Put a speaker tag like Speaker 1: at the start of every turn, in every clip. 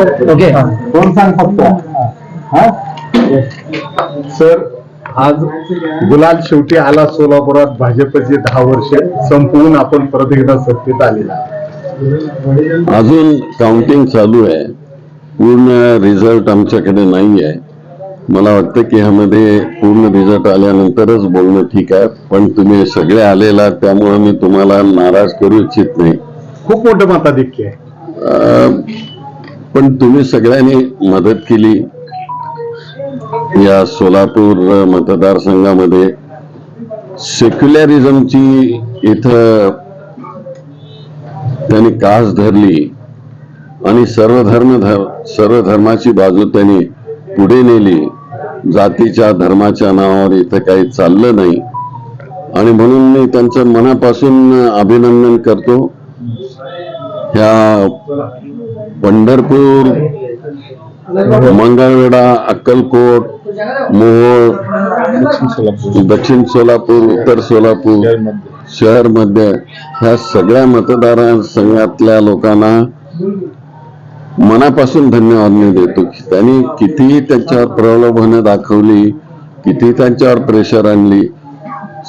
Speaker 1: Okay.
Speaker 2: कोण सांग फक्त? हा? सर आज गुलाल शेवटी आला सोलापुरात भाजपचे दहा वर्ष. संपवून आपण परत एकदा सत्तेत आलेला
Speaker 3: अजून काउंटिंग चालू आहे. पूर्ण रिझल्ट आमच्याकडे नाही आहे मला वाटतं की ह्यामध्ये पूर्ण रिझल्ट आल्यानंतरच बोलणं ठीक आहे. पण तुम्ही सगळे आलेला त्यामुळे मी तुम्हाला नाराज करू इच्छित नाही.
Speaker 2: खूप मोठं मताधिक्य आहे.
Speaker 3: पण तुम्ही सगळ्यांनी मदत केली. या सोलापूर मतदारसंघामध्ये सेक्युलरिझमची इथं त्यांनी कास धरली आणि सर्व धर्म धर सर्व धर्माची बाजू त्यांनी पुढे नेली. जातीच्या धर्माच्या नावावर इथं काही चाललं नाही. आणि म्हणून मी त्यांचं मनापासून अभिनंदन करतो. ह्या पंढरपूर मंगळवेढा अक्कलकोट मोहोळ दक्षिण सोलापूर उत्तर सोलापूर शहरमध्ये ह्या सगळ्या मतदारसंघातल्या लोकांना मनापासून धन्यवाद मी देतो की त्यांनी कितीही त्यांच्यावर प्रलोभनं दाखवली किती त्यांच्यावर प्रेशर आणली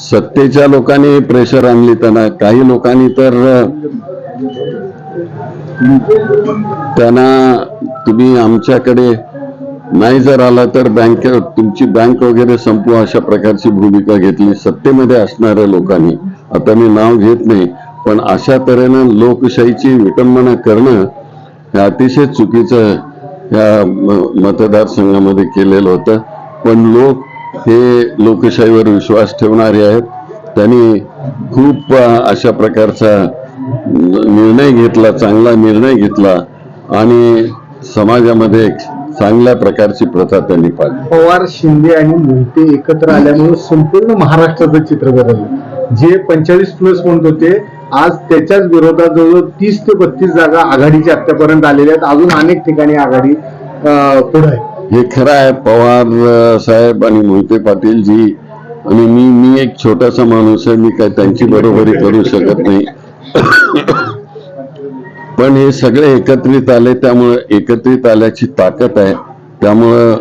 Speaker 3: सत्तेच्या लोकांनी प्रेशर आणली त्यांना काही लोकांनी तर त्यांना तुम्ही आमच्याकडे नाही जर आला तर बँक तुमची बँक वगैरे संपू अशा प्रकारची भूमिका घेतली. सत्तेमध्ये असणाऱ्या लोकांनी. आता मी नाव घेत नाही पण अशा तऱ्हेनं लोकशाहीची विटंबना करणं हे अतिशय चुकीचं या मतदारसंघामध्ये केलेलं होतं. पण लोक हे लोकशाहीवर विश्वास ठेवणारे आहेत. त्यांनी खूप अशा प्रकारचा निर्णय घेतला चांगला निर्णय घेतला आणि समाजामध्ये चांगल्या प्रकारची प्रथा त्यांनी पाळली
Speaker 2: पवार शिंदे आणि मोहिते एकत्र आल्यामुळे संपूर्ण महाराष्ट्राचं चित्र बदललं. जे पंचेचाळीस प्लस म्हणत होते आज त्याच्याच विरोधात जवळजवळ तीस ते बत्तीस जागा आघाडीच्या आत्तापर्यंत आलेल्या आहेत. अजून अनेक ठिकाणी आघाडी पुढे आहे
Speaker 3: हे खरं आहे पवार साहेब आणि मोहिते पाटील जी आणि मी मी एक छोटासा माणूस आहे मी काय त्यांची बरोबरी करू शकत नाही. पण हे सगळे एकत्रित आले त्यामुळं एकत्रित आल्याची ताकद आहे. त्यामुळं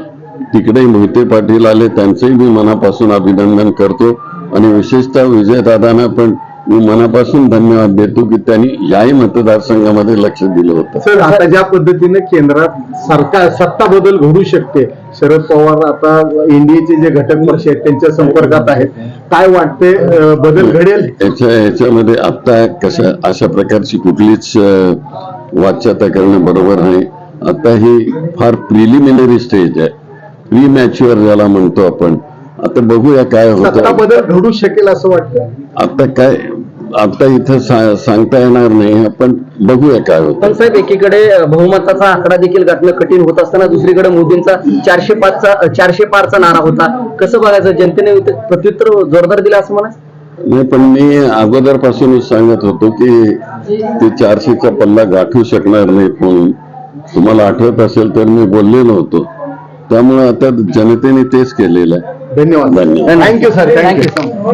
Speaker 3: तिकडे मोहिते पाटील आले त्यांचंही मी मनापासून अभिनंदन करतो. आणि विशेषतः विजयदादांना पण मी मनापासून धन्यवाद देतो की त्यांनी याही मतदारसंघामध्ये लक्ष दिलं होतं.
Speaker 2: सर आता ज्या पद्धतीने केंद्रात सरकार सत्ता बदल घडू शकते शरद पवार आता एनडीएचे जे घटक पक्ष आहेत त्यांच्या संपर्कात आहेत. काय वाटते बदल घडेल?
Speaker 3: याच्या याच्यामध्ये आता कशा अशा प्रकारची कुठलीच वाच्यता करणं बरोबर नाही. आता ही फार प्रिलिमिनरी स्टेज आहे. प्री मॅच्युअर ज्याला म्हणतो आपण. आता बघूया काय होतं.
Speaker 2: बदल घडू शकेल असं वाटतं
Speaker 3: आता काय आता इथं सा- सांगता येणार नाही आपण बघूया काय होतं.
Speaker 1: पण साहेब एकीकडे बहुमताचा आकडा देखील गाठणं कठीण होत असताना दुसरीकडे मोदींचा चारशे पाचचा चारशे पारचा नारा होता. कसं बघायचं? जनतेने प्रत्युत्तर जोरदार दिलं असं म्हणा
Speaker 3: नाही पण मी अगोदरपासूनच सांगत होतो की ते चारशेचा पल्ला गाठू शकणार नाहीत म्हणून. तुम्हाला आठवत असेल तर मी बोललेलो होतो. त्यामुळे आता जनतेने तेच केलेलं आहे.
Speaker 2: धन्यवाद.
Speaker 3: धन्यवाद.
Speaker 2: Thank you sir thank you